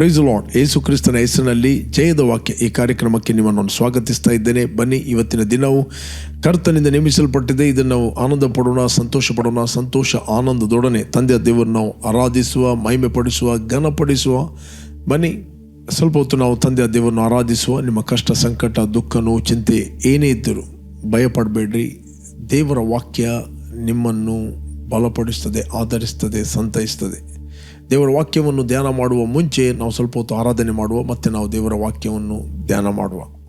Price lord ಯೇಸು ಕ್ರಿಸ್ತನ ಹೆಸರಿನಲ್ಲಿ ಜಯದ ವಾಕ್ಯ ಈ ಕಾರ್ಯಕ್ರಮಕ್ಕೆ ನಿಮ್ಮನ್ನು ಸ್ವಾಗತಿಸ್ತಾ ಇದ್ದೇನೆ. ಬನ್ನಿ, ಇವತ್ತಿನ ದಿನವು ಕರ್ತನಿಂದ ನೇಮಿಸಲ್ಪಟ್ಟಿದೆ. ಇದನ್ನು ನಾವು ಆನಂದ ಪಡೋಣ, ಸಂತೋಷ ಪಡೋಣ, ಸಂತೋಷ ಆನಂದದೊಡನೆ ತಂದೆಯ ದೇವರನ್ನು ನಾವು ಆರಾಧಿಸುವ ಮಹಿಮೆ ಪಡಿಸುವ ಘನಪಡಿಸುವ. ಬನ್ನಿ, ಸ್ವಲ್ಪ ಹೊತ್ತು ನಾವು ತಂದೆಯ ದೇವರನ್ನು ಆರಾಧಿಸುವ. ನಿಮ್ಮ ಕಷ್ಟ, ಸಂಕಟ ದುಃಖ ನೋವು ಚಿಂತೆ ಏನೇ ಇದ್ದರೂ ಭಯಪಡಬೇಡ್ರಿ. ದೇವರ ವಾಕ್ಯ ನಿಮ್ಮನ್ನು ಬಲಪಡಿಸ್ತದೆ, ಆಧರಿಸ್ತದೆ, ಸಂತೈಸ್ತದೆ. ದೇವರ ವಾಕ್ಯವನ್ನು ಧ್ಯಾನ ಮಾಡುವ ಮುಂಚೆ ನಾವು ಸ್ವಲ್ಪ ಹೊತ್ತು ಆರಾಧನೆ ಮಾಡುವ, ಮತ್ತು ನಾವು ದೇವರ ವಾಕ್ಯವನ್ನು ಧ್ಯಾನ ಮಾಡುವ.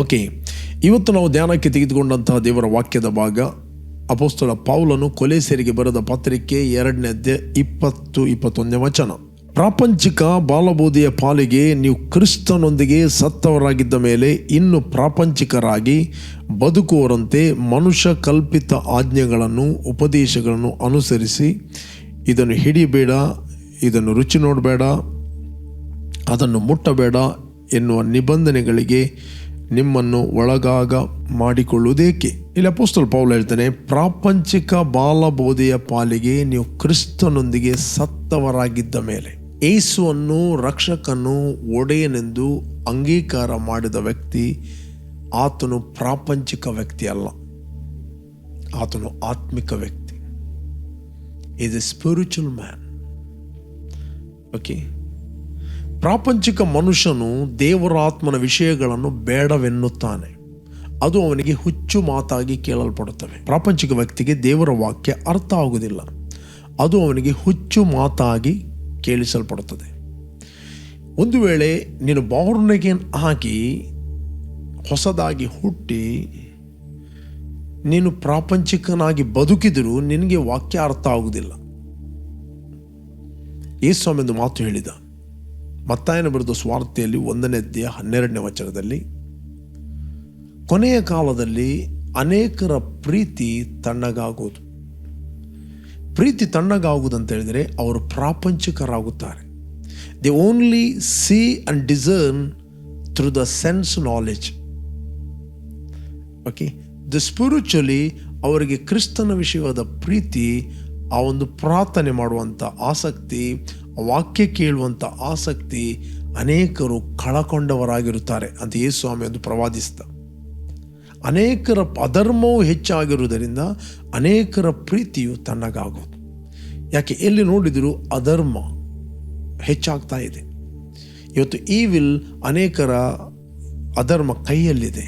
ಓಕೆ, ಇವತ್ತು ನಾವು ಧ್ಯಾನಕ್ಕೆ ತೆಗೆದುಕೊಂಡಂತಹ ದೇವರ ವಾಕ್ಯದ ಭಾಗ ಅಪೋಸ್ತಲ ಪೌಲನು ಕೊಲೆಸೇರಿಗೆ ಬರೆದ ಪತ್ರಿಕೆ ಎರಡನೇ ಅಧ್ಯಾಯ ಇಪ್ಪತ್ತು ಇಪ್ಪತ್ತೊಂದನೇ ವಚನ. ಪ್ರಾಪಂಚಿಕ ಬಾಲಬೋಧಿಯ ಪಾಲಿಗೆ ನೀವು ಕ್ರಿಸ್ತನೊಂದಿಗೆ ಸತ್ತವರಾಗಿದ್ದ ಮೇಲೆ ಇನ್ನು ಪ್ರಾಪಂಚಿಕರಾಗಿ ಬದುಕುವರಂತೆ ಮನುಷ್ಯ ಕಲ್ಪಿತ ಆಜ್ಞೆಗಳನ್ನು, ಉಪದೇಶಗಳನ್ನು ಅನುಸರಿಸಿ ಇದನ್ನು ಹಿಡಿಬೇಡ, ಇದನ್ನು ರುಚಿ ನೋಡಬೇಡ, ಅದನ್ನು ಮುಟ್ಟಬೇಡ ಎನ್ನುವ ನಿಬಂಧನೆಗಳಿಗೆ ನಿಮ್ಮನ್ನು ಒಳಗಾಗ ಮಾಡಿಕೊಳ್ಳುವುದೇಕೆ? ಇಲ್ಲಿ ಅಪೋಸ್ತಲ್ ಪೌಲ್ ಹೇಳ್ತಾನೆ, ಪ್ರಾಪಂಚಿಕ ಬಾಲಬೋಧೆಯ ಪಾಲಿಗೆ ನೀವು ಕ್ರಿಸ್ತನೊಂದಿಗೆ ಸತ್ತವರಾಗಿದ್ದ ಮೇಲೆ, ಏಸುವನ್ನು ರಕ್ಷಕನು ಒಡೆಯನೆಂದು ಅಂಗೀಕಾರ ಮಾಡಿದ ವ್ಯಕ್ತಿ ಆತನು ಪ್ರಾಪಂಚಿಕ ವ್ಯಕ್ತಿ ಅಲ್ಲ, ಆತನು ಆತ್ಮಿಕ ವ್ಯಕ್ತಿ. Is a spiritual man okay ಪ್ರಾಪಂಚಿಕ ಮನುಷ್ಯನು ದೇವರಾತ್ಮನ ವಿಷಯಗಳನ್ನು ಬೇಡವೆನ್ನುತ್ತಾನೆ. ಅದು ಅವನಿಗೆ ಹುಚ್ಚು ಮಾತಾಗಿ ಕೇಳಲ್ಪಡುತ್ತವೆ ಪ್ರಾಪಂಚಿಕ ವ್ಯಕ್ತಿಗೆ ದೇವರ ವಾಕ್ಯ ಅರ್ಥ ಆಗುವುದಿಲ್ಲ. ಅದು ಅವನಿಗೆ ಹುಚ್ಚು ಮಾತಾಗಿ ಕೇಳಿಸಲ್ಪಡುತ್ತದೆ. ಒಂದು ವೇಳೆ ನೀನು ಬಾರ್ನೆಗೆ ಹಾಕಿ ಹೊಸದಾಗಿ ಹುಟ್ಟಿ ನೀನು ಪ್ರಾಪಂಚಿಕನಾಗಿ ಬದುಕಿದರೂ ನಿನಗೆ ವಾಕ್ಯ ಅರ್ಥ ಆಗುವುದಿಲ್ಲ. ಯೇಸ್ವಾಮಿ ಮಾತು ಹೇಳಿದ. ಮತ್ತಾಯನ ಬರೆದ ಸ್ವಾರ್ಥೆಯಲ್ಲಿ ಒಂದನೇ ಅಧ್ಯಾಯ ಹನ್ನೆರಡನೇ ವಚನದಲ್ಲಿ, ಕೊನೆಯ ಕಾಲದಲ್ಲಿ ಅನೇಕರ ಪ್ರೀತಿ ತಣ್ಣಗಾಗುವುದು. ಪ್ರೀತಿ ತಣ್ಣಗಾಗುವುದಂತ ಹೇಳಿದರೆ ಅವರು ಪ್ರಾಪಂಚಿಕರಾಗುತ್ತಾರೆ. The only see and discern through the sense knowledge okay the spiritually ಅವರಿಗೆ ಕ್ರಿಸ್ತನ ವಿಷಯವಾದ ಪ್ರೀತಿ ಆ ಒಂದು ಪ್ರಾರ್ಥನೆ ಮಾಡುವಂಥ ಆಸಕ್ತಿ ವಾಕ್ಯ ಕೇಳುವಂಥ ಆಸಕ್ತಿ ಅನೇಕರು ಕಳಕೊಂಡವರಾಗಿರುತ್ತಾರೆ ಅಂತ ಯೇಸು ಸ್ವಾಮಿ ಒಂದು ಪ್ರವಾದಿಸಿದ. ಅನೇಕರ ಅಧರ್ಮವು ಹೆಚ್ಚಾಗಿರುವುದರಿಂದ ಅನೇಕರ ಪ್ರೀತಿಯು ತನ್ನಗಾಗೋದು ಯಾಕೆ, ಎಲ್ಲಿ ನೋಡಿದರೂ ಅಧರ್ಮ ಹೆಚ್ಚಾಗ್ತಾ ಇದೆ. ಇವತ್ತು ಈ ವಿಲ್ ಅನೇಕರ ಅಧರ್ಮ ಕೈಯಲ್ಲಿದೆ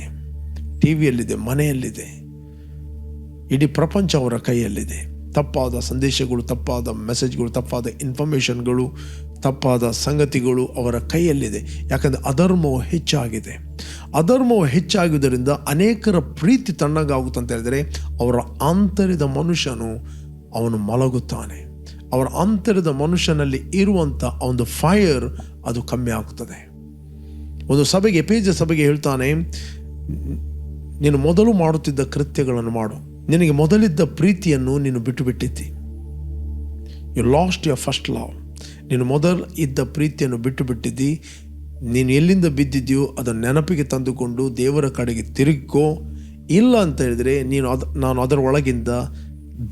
ಟಿ ವಿಯಲ್ಲಿದೆ ಮನೆಯಲ್ಲಿದೆ, ಇಡೀ ಪ್ರಪಂಚ ಅವರ ಕೈಯಲ್ಲಿದೆ. ತಪ್ಪಾದ ಸಂದೇಶಗಳು, ತಪ್ಪಾದ ಮೆಸೇಜ್ಗಳು ತಪ್ಪಾದ ಇನ್ಫಾರ್ಮೇಷನ್ಗಳು ತಪ್ಪಾದ ಸಂಗತಿಗಳು ಅವರ ಕೈಯಲ್ಲಿದೆ. ಯಾಕಂದರೆ ಅಧರ್ಮವು ಹೆಚ್ಚಾಗಿದೆ. ಅಧರ್ಮವು ಹೆಚ್ಚಾಗುವುದರಿಂದ ಅನೇಕರ ಪ್ರೀತಿ ಅಂತ ಹೇಳಿದರೆ ಅವರ ಆಂತರ್ಯದ ಮನುಷ್ಯನು ಅವನು ಮಲಗುತ್ತಾನೆ. ಅವರ ಆಂತರ್ಯದ ಮನುಷ್ಯನಲ್ಲಿ ಇರುವಂಥ ಒಂದು ಫೈರ್ ಅದು ಕಮ್ಮಿ ಆಗ್ತದೆ ಒಂದು ಸಭೆಗೆ, ಪೇಜ ಸಭೆಗೆ ಹೇಳ್ತಾನೆ, ನೀನು ಮೊದಲು ಮಾಡುತ್ತಿದ್ದ ಕೃತ್ಯಗಳನ್ನು ಮಾಡು. ನಿನಗೆ ಮೊದಲಿದ್ದ ಪ್ರೀತಿಯನ್ನು ನೀನು ಬಿಟ್ಟು ಬಿಟ್ಟಿದ್ದಿ. You lost your first love ನೀನು ಮೊದಲು ಇದ್ದ ಪ್ರೀತಿಯನ್ನು ಬಿಟ್ಟು ಬಿಟ್ಟಿದ್ದಿ. ನೀನು ಎಲ್ಲಿಂದ ಬಿದ್ದಿದ್ಯೋ ಅದನ್ನು ನೆನಪಿಗೆ ತಂದುಕೊಂಡು ದೇವರ ಕಡೆಗೆ ತಿರುಗೋ ಇಲ್ಲ ಅಂತ ಹೇಳಿದರೆ ನೀನು ಅದ, ನಾನು ಅದರ ಒಳಗಿಂದ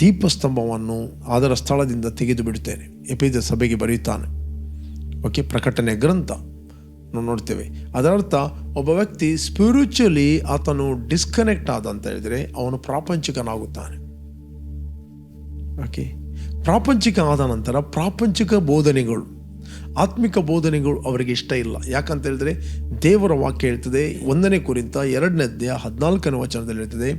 ದೀಪಸ್ತಂಭವನ್ನು ಅದರ ಸ್ಥಳದಿಂದ ತೆಗೆದು ಬಿಡುತ್ತೇನೆ ಎಪಿದ ಸಭೆಗೆ ಬರೆಯುತ್ತಾನೆ. ಓಕೆ ಪ್ರಕಟಣೆ ಗ್ರಂಥ. ನಾವು ನೋಡ್ತೇವೆ. ಅದರರ್ಥ ಒಬ್ಬ ವ್ಯಕ್ತಿ ಸ್ಪಿರಿಚುಲಿ ಆತನು ಡಿಸ್ಕನೆಕ್ಟ್ ಆದ ಅಂತ ಹೇಳಿದರೆ ಅವನು ಪ್ರಾಪಂಚಿಕನಾಗುತ್ತಾನೆ. ಓಕೆ ಪ್ರಾಪಂಚಿಕ ಆದ ನಂತರ ಪ್ರಾಪಂಚಿಕ ಬೋಧನೆಗಳು, ಆತ್ಮಿಕ ಬೋಧನೆಗಳು ಅವರಿಗೆ ಇಷ್ಟ ಇಲ್ಲ. ಯಾಕಂತ ಹೇಳಿದ್ರೆ ದೇವರ ವಾಕ್ಯ ಹೇಳ್ತದೆ, ಒಂದನೇ ಕುರಿತ ಅಧ್ಯಾಯ ಹದಿನಾಲ್ಕನೇ ವಚನದಲ್ಲಿ ಹೇಳ್ತದೆ,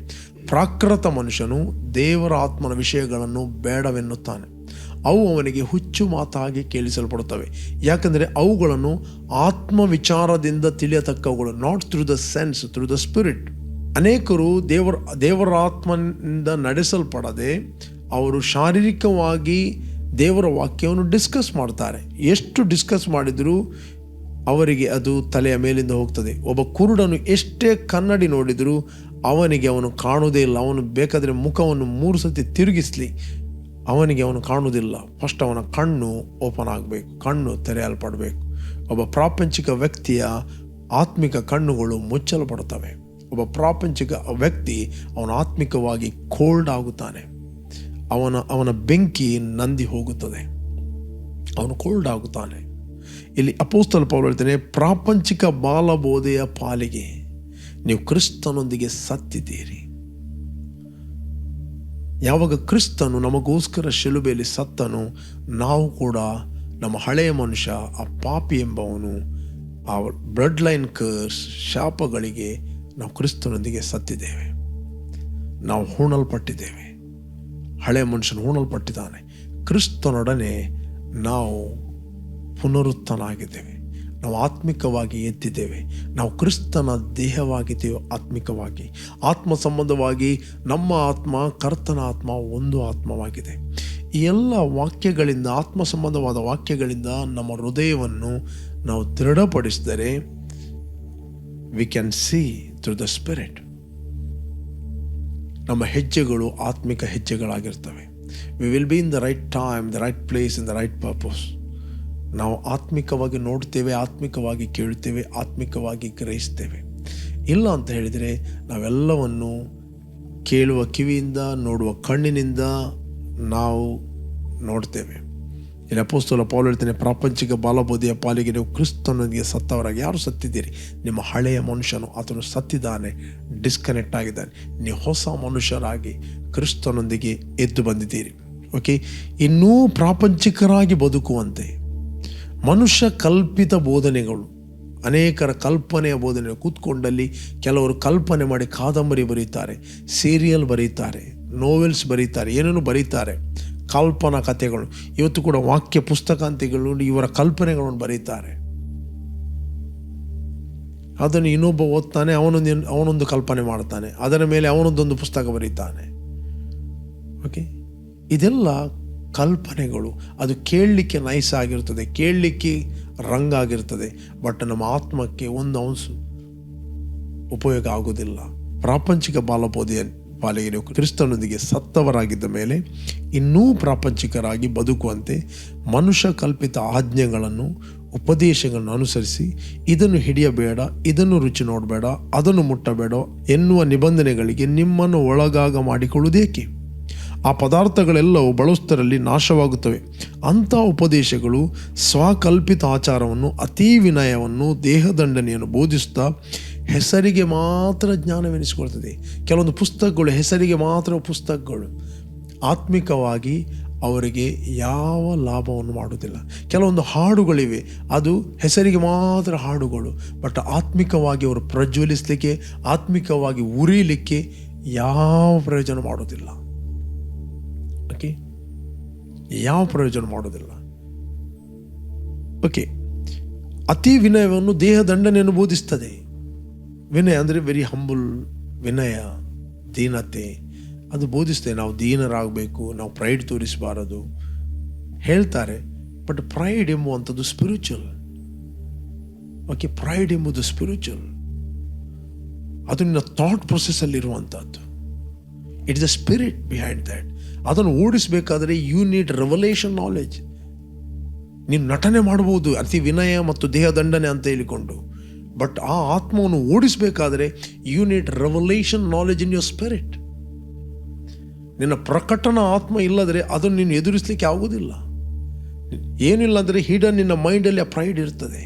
ಪ್ರಾಕೃತ ಮನುಷ್ಯನು ದೇವರ ಆತ್ಮನ ವಿಷಯಗಳನ್ನು ಬೇಡವೆನ್ನುತ್ತಾನೆ. ಅವು ಅವನಿಗೆ ಹುಚ್ಚು ಮಾತಾಗಿ ಕೇಳಿಸಲ್ಪಡುತ್ತವೆ. ಯಾಕಂದರೆ ಅವುಗಳನ್ನು ಆತ್ಮ ವಿಚಾರದಿಂದ ತಿಳಿಯತಕ್ಕವುಗಳು not through the sense through the spirit ಅನೇಕರು ದೇವರ, ದೇವರಾತ್ಮನಿಂದ ನಡೆಸಲ್ಪಡದೆ ಅವರು ಶಾರೀರಿಕವಾಗಿ ದೇವರ ವಾಕ್ಯವನ್ನು ಡಿಸ್ಕಸ್ ಮಾಡ್ತಾರೆ. ಎಷ್ಟು ಡಿಸ್ಕಸ್ ಮಾಡಿದರೂ ಅವರಿಗೆ ಅದು ತಲೆಯ ಮೇಲಿಂದ ಹೋಗ್ತದೆ. ಒಬ್ಬ ಕುರುಡನು ಎಷ್ಟೇ ಕನ್ನಡಿ ನೋಡಿದರೂ ಅವನಿಗೆ ಅವನು ಕಾಣುವುದೇ ಇಲ್ಲ. ಅವನು ಬೇಕಾದರೆ ಮುಖವನ್ನು ಮೂರು ಸತಿ ತಿರುಗಿಸಲಿ. ಅವನಿಗೆ ಅವನು ಕಾಣುವುದಿಲ್ಲ. ಫಸ್ಟ್ ಅವನ ಕಣ್ಣು ಓಪನ್ ಆಗಬೇಕು. ಕಣ್ಣು ತೆರೆಯಲ್ಪಡಬೇಕು. ಒಬ್ಬ ಪ್ರಾಪಂಚಿಕ ವ್ಯಕ್ತಿಯ ಆತ್ಮಿಕ ಕಣ್ಣುಗಳು ಮುಚ್ಚಲ್ಪಡುತ್ತವೆ. ಒಬ್ಬ ಪ್ರಾಪಂಚಿಕ ವ್ಯಕ್ತಿ ಅವನು ಆತ್ಮಿಕವಾಗಿ ಕೋಲ್ಡ್ ಆಗುತ್ತಾನೆ. ಅವನ ಅವನ ಬೆಂಕಿ ನಂದಿ ಹೋಗುತ್ತದೆ. ಅವನು ಕೋಲ್ಡ್ ಆಗುತ್ತಾನೆ. ಇಲ್ಲಿ ಅಪೋಸ್ತಲ್ ಪೌಲ್ ಹೇಳ್ತಾನೆ, ಪ್ರಾಪಂಚಿಕ ಬಾಲಬೋಧೆಯ ಪಾಲಿಗೆ ನೀವು ಕ್ರಿಸ್ತನೊಂದಿಗೆ ಸತ್ತಿದ್ದೀರಿ. ಯಾವಾಗ ಕ್ರಿಸ್ತನು ನಮಗೋಸ್ಕರ ಶಿಲುಬೆಯಲ್ಲಿ ಸತ್ತನು ನಾವು ಕೂಡ ನಮ್ಮ ಹಳೆಯ ಮನುಷ್ಯ, ಆ ಪಾಪಿ ಎಂಬವನು, ಆ ಬ್ಲಡ್ ಲೈನ್ ಕರ್ಸ್ ಶಾಪಗಳಿಗೆ ನಾವು ಕ್ರಿಸ್ತನೊಂದಿಗೆ ಸತ್ತಿದ್ದೇವೆ. ನಾವು ಹೂಣಲ್ಪಟ್ಟಿದ್ದೇವೆ. ಹಳೆಯ ಮನುಷ್ಯನು ಹೂಣಲ್ಪಟ್ಟಿದ್ದಾನೆ. ಕ್ರಿಸ್ತನೊಡನೆ ನಾವು ಪುನರುತ್ಥನಾಗಿದ್ದೇವೆ ನಾವು ಆತ್ಮಿಕವಾಗಿ ಎದ್ದಿದ್ದೇವೆ ನಾವು ಕ್ರಿಸ್ತನ ದೇಹವಾಗಿದ್ದೇವೆ ಆತ್ಮಿಕವಾಗಿ. ಆತ್ಮ ಸಂಬಂಧವಾಗಿ ನಮ್ಮ ಆತ್ಮ, ಕರ್ತನ ಆತ್ಮ ಒಂದು ಆತ್ಮವಾಗಿದೆ. ಈ ಎಲ್ಲ ವಾಕ್ಯಗಳಿಂದ, ಆತ್ಮ ಸಂಬಂಧವಾದ ವಾಕ್ಯಗಳಿಂದ ನಮ್ಮ ಹೃದಯವನ್ನು ನಾವು ದೃಢಪಡಿಸಿದರೆ we can see through the spirit ನಮ್ಮ ಹೆಜ್ಜೆಗಳು ಆತ್ಮಿಕ ಹೆಜ್ಜೆಗಳಾಗಿರ್ತವೆ. We will be in the right time the right place in the right purpose ನಾವು ಆತ್ಮಿಕವಾಗಿ ನೋಡ್ತೇವೆ, ಆತ್ಮಿಕವಾಗಿ ಕೇಳ್ತೇವೆ, ಆತ್ಮಿಕವಾಗಿ ಗ್ರಹಿಸ್ತೇವೆ. ಇಲ್ಲ ಅಂತ ಹೇಳಿದರೆ ನಾವೆಲ್ಲವನ್ನು ಕೇಳುವ ಕಿವಿಯಿಂದ, ನೋಡುವ ಕಣ್ಣಿನಿಂದ ನಾವು ನೋಡ್ತೇವೆ. ಇಲ್ಲಿ ಅಪೋಸ್ತಲ ಪಾಲು ಹೇಳ್ತೇನೆ, ಪ್ರಾಪಂಚಿಕ ಬಾಲಬೋಧಿಯ ಪಾಲಿಗೆ ನೀವು ಕ್ರಿಸ್ತನೊಂದಿಗೆ ಸತ್ತವರಾಗಿ, ಯಾರು ಸತ್ತಿದ್ದೀರಿ? ನಿಮ್ಮ ಹಳೆಯ ಮನುಷ್ಯನು, ಆತನು ಸತ್ತಿದ್ದಾನೆ ಡಿಸ್ಕನೆಕ್ಟ್ ಆಗಿದ್ದಾನೆ. ನೀವು ಹೊಸ ಮನುಷ್ಯರಾಗಿ ಕ್ರಿಸ್ತನೊಂದಿಗೆ ಎದ್ದು ಬಂದಿದ್ದೀರಿ. ಓಕೆ ಇನ್ನೂ ಪ್ರಾಪಂಚಿಕರಾಗಿ ಬದುಕುವಂತೆ. ಮನುಷ್ಯ ಕಲ್ಪಿತ ಬೋಧನೆಗಳು, ಅನೇಕರ ಕಲ್ಪನೆಯ ಬೋಧನೆ ಕೂತ್ಕೊಂಡಲ್ಲಿ ಕೆಲವರು ಕಲ್ಪನೆ ಮಾಡಿ ಕಾದಂಬರಿ ಬರೀತಾರೆ, ಸೀರಿಯಲ್ ಬರೀತಾರೆ, ನೋವೆಲ್ಸ್ ಬರೀತಾರೆ, ಏನೇನು ಬರೀತಾರೆ. ಕಲ್ಪನಾ ಕಥೆಗಳು, ಇವತ್ತು ಕೂಡ ವಾಕ್ಯ ಪುಸ್ತಕ ಇವರ ಕಲ್ಪನೆಗಳನ್ನು ಬರೀತಾರೆ. ಅದನ್ನು ಇನ್ನೊಬ್ಬ ಓದ್ತಾನೆ, ಅವನೊಂದು ಅವನೊಂದು ಕಲ್ಪನೆ ಮಾಡ್ತಾನೆ, ಅದರ ಮೇಲೆ ಅವನೊಂದೊಂದು ಪುಸ್ತಕ ಬರೀತಾನೆ. ಓಕೆ ಇದೆಲ್ಲ ಕಲ್ಪನೆಗಳು. ಅದು ಕೇಳಲಿಕ್ಕೆ ನೈಸ್ ಆಗಿರ್ತದೆ, ಕೇಳಲಿಕ್ಕೆ ರಂಗ್ ಆಗಿರ್ತದೆ ಬಟ್ ನಮ್ಮ ಆತ್ಮಕ್ಕೆ ಒಂದು ಅಂಶ ಉಪಯೋಗ ಆಗುವುದಿಲ್ಲ. ಪ್ರಾಪಂಚಿಕ ಬಾಲಬೋಧೆಯ ಪಾಲಿಗೆ ನೀವು ಕ್ರಿಸ್ತನೊಂದಿಗೆ ಸತ್ತವರಾಗಿದ್ದ ಮೇಲೆ ಇನ್ನೂ ಪ್ರಾಪಂಚಿಕರಾಗಿ ಬದುಕುವಂತೆ ಮನುಷ್ಯ ಕಲ್ಪಿತ ಆಜ್ಞೆಗಳನ್ನು, ಉಪದೇಶಗಳನ್ನು ಅನುಸರಿಸಿ ಇದನ್ನು ಹಿಡಿಯಬೇಡ, ಇದನ್ನು ರುಚಿ ನೋಡಬೇಡ, ಅದನ್ನು ಮುಟ್ಟಬೇಡ ಎನ್ನುವ ನಿಬಂಧನೆಗಳಿಗೆ ನಿಮ್ಮನ್ನು ಒಳಗಾಗ ಮಾಡಿಕೊಳ್ಳುವುದೇಕೆ? ಆ ಪದಾರ್ಥಗಳೆಲ್ಲವೂ ಬಳಸ್ತರಲ್ಲಿ ನಾಶವಾಗುತ್ತವೆ. ಅಂಥ ಉಪದೇಶಗಳು ಸ್ವಕಲ್ಪಿತ ಆಚಾರವನ್ನು, ಅತೀ ವಿನಯವನ್ನು, ದೇಹದಂಡನೆಯನ್ನು ಬೋಧಿಸುತ್ತಾ ಹೆಸರಿಗೆ ಮಾತ್ರ ಜ್ಞಾನವೆನಿಸಿಕೊಳ್ತದೆ ಕೆಲವೊಂದು ಪುಸ್ತಕಗಳು ಹೆಸರಿಗೆ ಮಾತ್ರ ಪುಸ್ತಕಗಳು. ಆತ್ಮಿಕವಾಗಿ ಅವರಿಗೆ ಯಾವ ಲಾಭವನ್ನು ಮಾಡುವುದಿಲ್ಲ. ಕೆಲವೊಂದು ಹಾಡುಗಳಿವೆ, ಅದು ಹೆಸರಿಗೆ ಮಾತ್ರ ಹಾಡುಗಳು. ಬಟ್ ಆತ್ಮಿಕವಾಗಿ ಅವರು ಪ್ರಜ್ವಲಿಸಲಿಕ್ಕೆ, ಆತ್ಮಿಕವಾಗಿ ಉರಿಯಲಿಕ್ಕೆ ಯಾವ ಪ್ರಯೋಜನ ಮಾಡೋದಿಲ್ಲ ಓಕೆ ಯಾವ ಪ್ರಯೋಜನ ಮಾಡೋದಿಲ್ಲ. ಓಕೆ ಅತಿ ವಿನಯವನ್ನು ದೇಹ ದಂಡನೆಯನ್ನು ಬೋಧಿಸ್ತದೆ. ವಿನಯ ಅಂದರೆ ವೆರಿ ಹಂಬುಲ್ ವಿನಯ, ದೀನತೆ. ಅದು ಬೋಧಿಸ್ತದೆ. ನಾವು ದೀನರಾಗಬೇಕು, ನಾವು ಪ್ರೈಡ್ ತೋರಿಸಬಾರದು. ಹೇಳ್ತಾರೆ ಬಟ್ ಪ್ರೈಡ್ ಎಂಬುವಂಥದ್ದು ಸ್ಪಿರಿಚುವಲ್ ಓಕೆ ಪ್ರೈಡ್ ಎಂಬುದು ಸ್ಪಿರಿಚುವಲ್ ಅದು ನಿನ್ನ ಥಾಟ್ ಪ್ರೊಸೆಸ್ಸಲ್ಲಿ ಇರುವಂಥದ್ದು it is the spirit behind that ಅದನ್ನು ಓಡಿಸಬೇಕಾದ್ರೆ ಯು ನೀಡ್ ರೆವಲೇಷನ್ ನಾಲೆಜ್ ನೀನು ನಟನೆ ಮಾಡ್ಬೋದು ಅತಿ ವಿನಯ ಮತ್ತು ದೇಹದಂಡನೆ ಅಂತ ಹೇಳಿಕೊಂಡು. ಬಟ್ ಆ ಆತ್ಮವನ್ನು ಓಡಿಸಬೇಕಾದ್ರೆ you need revelation knowledge in your spirit ನಿನ್ನ ಪ್ರಕಟನ ಆತ್ಮ ಇಲ್ಲದ್ರೆ ಅದನ್ನು ನೀನು ಎದುರಿಸಲಿಕ್ಕೆ ಆಗೋದಿಲ್ಲ ಏನಿಲ್ಲ ಅಂದರೆ ಹಿಡನ್ ನಿನ್ನ ಮೈಂಡಲ್ಲಿ ಆ ಪ್ರೈಡ್ ಇರ್ತದೆ.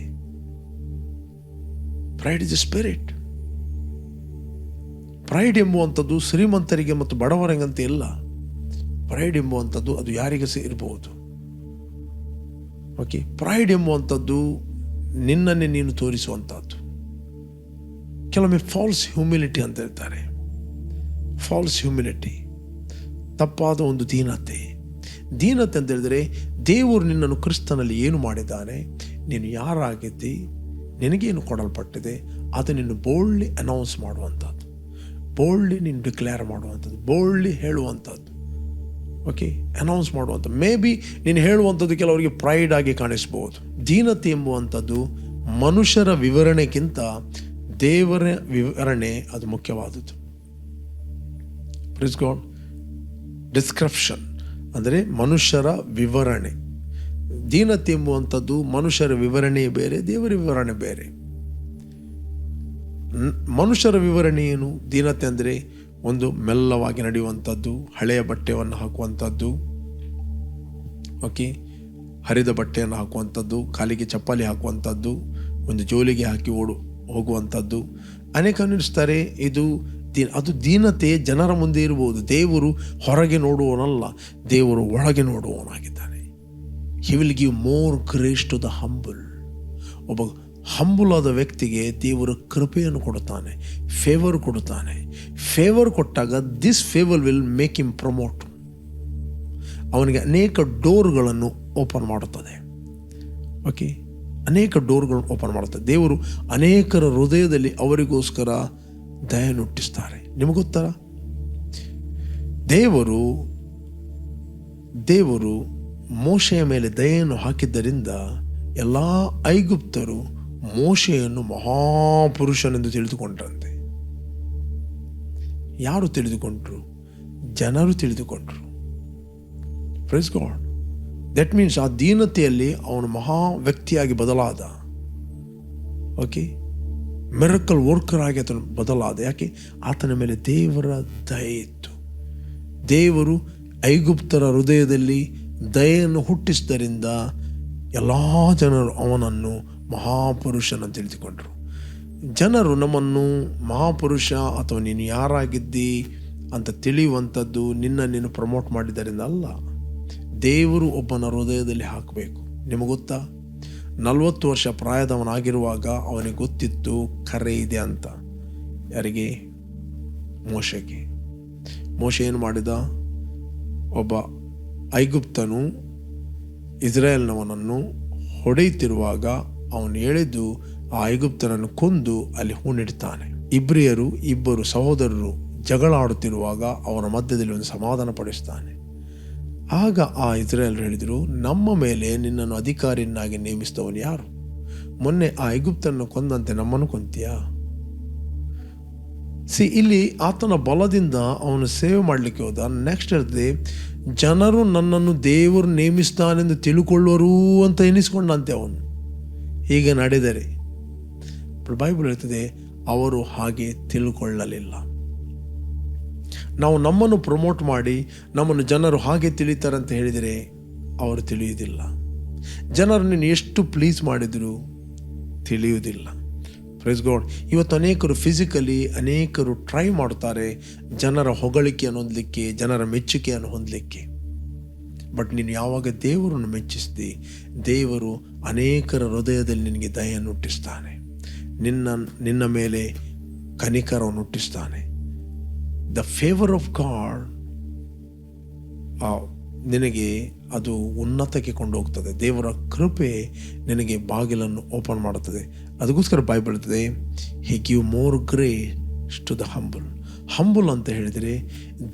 Pride is a spirit pride ಎಂಬುವಂಥದ್ದು ಶ್ರೀಮಂತರಿಗೆ ಮತ್ತು ಬಡವರಂಗಂತೆ ಇಲ್ಲ. ಪ್ರೈಡ್ ಎಂಬುವಂಥದ್ದು ಅದು ಯಾರಿಗೆ ಸಹ ಇರಬಹುದು ಓಕೆ ಪ್ರೈಡ್ ಎಂಬುವಂಥದ್ದು ನಿನ್ನನ್ನೇ ನೀನು ತೋರಿಸುವಂಥದ್ದು. ಕೆಲವೊಮ್ಮೆ ಫಾಲ್ಸ್ ಹ್ಯೂಮಿಲಿಟಿ ಅಂತ ಹೇಳ್ತಾರೆ. ಫಾಲ್ಸ್ ಹ್ಯೂಮಿಲಿಟಿ ತಪ್ಪಾದ ಒಂದು ದೀನತೆ. ದೀನತೆ ಅಂತ ಹೇಳಿದರೆ ದೇವರು ನಿನ್ನನ್ನು ಕ್ರಿಸ್ತನಲ್ಲಿ ಏನು ಮಾಡಿದ್ದಾನೆ? ನೀನು ಯಾರಾಗಿದ್ದಿ? ನಿನಗೇನು ಕೊಡಲ್ಪಟ್ಟಿದೆ? ಅದು ನೀನು ಬೋಲ್ಡ್ಲಿ ಅನೌನ್ಸ್ ಮಾಡುವಂಥದ್ದು. ಬೋಲ್ಡ್ಲಿ ನೀನು ಡಿಕ್ಲೇರ್ ಮಾಡುವಂಥದ್ದು. ಬೋಲ್ಡ್ಲಿ ಹೇಳುವಂಥದ್ದು. ಓಕೆ ಅನೌನ್ಸ್ ಮಾಡುವಂಥ ಮೇ ಬಿ ನೀನು ಹೇಳುವಂಥದ್ದು ಕೆಲವರಿಗೆ ಪ್ರೈಡ್ ಆಗಿ ಕಾಣಿಸ್ಬೋದು. ದೀನತೆ ಎಂಬುವಂಥದ್ದು ಮನುಷ್ಯರ ವಿವರಣೆಗಿಂತ ದೇವರ ವಿವರಣೆ ಅದು ಮುಖ್ಯವಾದದ್ದು. ಪ್ರಿಸ್ ಗಾಡ್ ಡಿಸ್ಕ್ರಿಪ್ಷನ್ ಅಂದರೆ ಮನುಷ್ಯರ ವಿವರಣೆ. ದೀನತೆ ಎಂಬುವಂಥದ್ದು ಮನುಷ್ಯರ ವಿವರಣೆ ಬೇರೆ, ದೇವರ ವಿವರಣೆ ಬೇರೆ. ಮನುಷ್ಯರ ವಿವರಣೆ ಏನು? ದೀನತೆ ಅಂದರೆ ಒಂದು ಮೆಲ್ಲವಾಗಿ ನಡೆಯುವಂಥದ್ದು, ಹಳೆಯ ಬಟ್ಟೆಯನ್ನು ಹಾಕುವಂಥದ್ದು ಓಕೆ ಹರಿದ ಬಟ್ಟೆಯನ್ನು ಹಾಕುವಂಥದ್ದು, ಕಾಲಿಗೆ ಚಪ್ಪಲಿ ಹಾಕುವಂಥದ್ದು, ಒಂದು ಜೋಲಿಗೆ ಹಾಕಿ ಓಡು, ಹೋಗುವಂಥದ್ದು. ಅನೇಕ ಅನ್ನಿಸ್ತಾರೆ, ಇದು ದೀನ ಅದು ದೀನತೆ, ಜನರ ಮುಂದೆ ಇರಬಹುದು. ದೇವರು ಹೊರಗೆ ನೋಡುವವನಲ್ಲ, ದೇವರು ಒಳಗೆ ನೋಡುವವನಾಗಿದ್ದಾನೆ. He will give more grace to the humble ಒಬ್ಬ ಹಂಬುಲಾದ ವ್ಯಕ್ತಿಗೆ ದೇವರು ಕೃಪೆಯನ್ನು ಕೊಡುತ್ತಾನೆ ಫೇವರ್ ಕೊಡುತ್ತಾನೆ. ಫೇವರ್ ಕೊಟ್ಟಾಗ this favour will make him promote ಅವನಿಗೆ ಅನೇಕ ಡೋರ್ಗಳನ್ನು ಓಪನ್ ಮಾಡುತ್ತದೆ. ಓಕೆ ಅನೇಕ ಡೋರ್ಗಳನ್ನು ಓಪನ್ ಮಾಡುತ್ತದೆ. ದೇವರು ಅನೇಕರ ಹೃದಯದಲ್ಲಿ ಅವರಿಗೋಸ್ಕರ ದಯನುಟ್ಟಿಸ್ತಾರೆ ನಿಮಗೆ ಗೊತ್ತಾ ದೇವರು ದೇವರು ಮೋಶೆಯ ಮೇಲೆ ದಯೆಯನ್ನು ಹಾಕಿದ್ದರಿಂದ ಎಲ್ಲ ಐಗುಪ್ತರು ಮೋಶೆಯನ್ನು ಮಹಾಪುರುಷನೆಂದು ತಿಳಿದುಕೊಂಡ್ರಂತೆ. ಯಾರು ತಿಳಿದುಕೊಂಡ್ರು? ಜನರು ತಿಳಿದುಕೊಂಡ್ರು. ಪ್ರೈಸ್ ಗಾಡ್ ದಟ್ ಮೀನ್ಸ್ ಆ ದೀನತೆಯಲ್ಲಿ ಅವನು ಮಹಾ ವ್ಯಕ್ತಿಯಾಗಿ ಬದಲಾದ. ಓಕೆ ಮೆರಕಲ್ ವರ್ಕರ್ ಆಗಿ ಆತನು ಬದಲಾದ. ಯಾಕೆ? ಆತನ ಮೇಲೆ ದೇವರ ದಯೆ ಇತ್ತು. ದೇವರು ಐಗುಪ್ತರ ಹೃದಯದಲ್ಲಿ ದಯೆಯನ್ನು ಹುಟ್ಟಿಸಿದ್ದರಿಂದ ಎಲ್ಲ ಜನರು ಅವನನ್ನು ಮಹಾಪುರುಷನ ತಿಳಿದುಕೊಂಡರು. ಜನರು ನಮ್ಮನ್ನು ಮಹಾಪುರುಷ ಅಥವಾ ನೀನು ಯಾರಾಗಿದ್ದಿ ಅಂತ ತಿಳಿಯುವಂಥದ್ದು ನಿನ್ನ ನೀನು ಪ್ರಮೋಟ್ ಮಾಡಿದ್ದರಿಂದ ಅಲ್ಲ. ದೇವರು ಒಬ್ಬನ ಹೃದಯದಲ್ಲಿ ಹಾಕಬೇಕು. ನಿಮಗೆ ಗೊತ್ತಾ? ನಲವತ್ತು ವರ್ಷ ಪ್ರಾಯದವನಾಗಿರುವಾಗ ಅವನಿಗೆ ಗೊತ್ತಿತ್ತು ಕರೆ ಇದೆ ಅಂತ. ಯಾರಿಗೆ? ಮೋಶೆಗೆ. ಮೋಶೆ ಏನು ಮಾಡಿದ? ಒಬ್ಬ ಐಗುಪ್ತನು ಇಸ್ರೇಲ್ನವನನ್ನು ಹೊಡೆಯುತ್ತಿರುವಾಗ ಅವನು ಎಳೆದು ಆ ಕೊಂದು ಅಲ್ಲಿ ಹೂಣಿಡ್ತಾನೆ. ಇಬ್ರಿಯರು ಇಬ್ಬರು ಸಹೋದರರು ಜಗಳಾಡುತ್ತಿರುವಾಗ ಅವರ ಮಧ್ಯದಲ್ಲಿ ಒಂದು ಸಮಾಧಾನ ಪಡಿಸ್ತಾನೆ. ಆಗ ಆ ಇಸ್ರೇಲ್ ಹೇಳಿದರು, ನಮ್ಮ ಮೇಲೆ ನಿನ್ನನ್ನು ಅಧಿಕಾರಿಯನ್ನಾಗಿ ನೇಮಿಸಿದವನು ಯಾರು? ಮೊನ್ನೆ ಆ ಐಗುಪ್ತನನ್ನು ಕೊಂದಂತೆ ನಮ್ಮನ್ನು ಕೊಂತೀಯಾ? ಸಿ, ಇಲ್ಲಿ ಆತನ ಬಲದಿಂದ ಅವನು ಸೇವೆ ಮಾಡಲಿಕ್ಕೆ ಹೋದ. ನೆಕ್ಸ್ಟ್ ಇರ್ತದೆ ಜನರು ನನ್ನನ್ನು ದೇವರು ನೇಮಿಸ್ತಾನೆಂದು ತಿಳ್ಕೊಳ್ಳುವರು ಅಂತ ಎನಿಸ್ಕೊಂಡಂತೆ ಅವನು. ಹೀಗೆ ನಡೆದರೆ ಬೈಬಲ್ ಹೇಳ್ತದೆ, ಅವರು ಹಾಗೆ ತಿಳ್ಕೊಳ್ಳಲಿಲ್ಲ. ನಾವು ನಮ್ಮನ್ನು ಪ್ರಮೋಟ್ ಮಾಡಿ, ನಮ್ಮನ್ನು ಜನರು ಹಾಗೆ ತಿಳಿತಾರೆ ಅಂತ ಹೇಳಿದರೆ ಅವರು ತಿಳಿಯುವುದಿಲ್ಲ. ಜನರು ನೀನು ಎಷ್ಟು ಪ್ಲೀಸ್ ಮಾಡಿದರೂ ತಿಳಿಯುವುದಿಲ್ಲ. ಪ್ರೈಸ್ ಗಾಡ್ ಇವತ್ತು ಅನೇಕರು ಫಿಸಿಕಲಿ ಅನೇಕರು ಟ್ರೈ ಮಾಡ್ತಾರೆ ಜನರ ಹೊಗಳಿಕೆಯನ್ನು ಹೊಂದಲಿಕ್ಕೆ, ಜನರ ಮೆಚ್ಚುಗೆಯನ್ನು ಹೊಂದಲಿಕ್ಕೆ. ಬಟ್ ನೀನು ಯಾವಾಗ ದೇವರನ್ನು ಮೆಚ್ಚಿಸ್ತಿ ದೇವರು ಅನೇಕರ ಹೃದಯದಲ್ಲಿ ನಿನಗೆ ದಯೆಯನ್ನು ಹುಟ್ಟಿಸ್ತಾನೆ. ನಿನ್ನ ನಿನ್ನ ಮೇಲೆ ಕನಿಕರವನ್ನು ಹುಟ್ಟಿಸ್ತಾನೆ. ದ ಫೇವರ್ ಆಫ್ ಗಾಡ್ ನಿನಗೆ ಅದು ಉನ್ನತಕ್ಕೆ ಕೊಂಡೋಗ್ತದೆ. ದೇವರ ಕೃಪೆ ನಿನಗೆ ಬಾಗಿಲನ್ನು ಓಪನ್ ಮಾಡುತ್ತದೆ. ಅದಕ್ಕೋಸ್ಕರ ಬಾಯ್ ಬೀಳ್ತದೆ he give more grace to the humble humble ಅಂತ ಹೇಳಿದರೆ,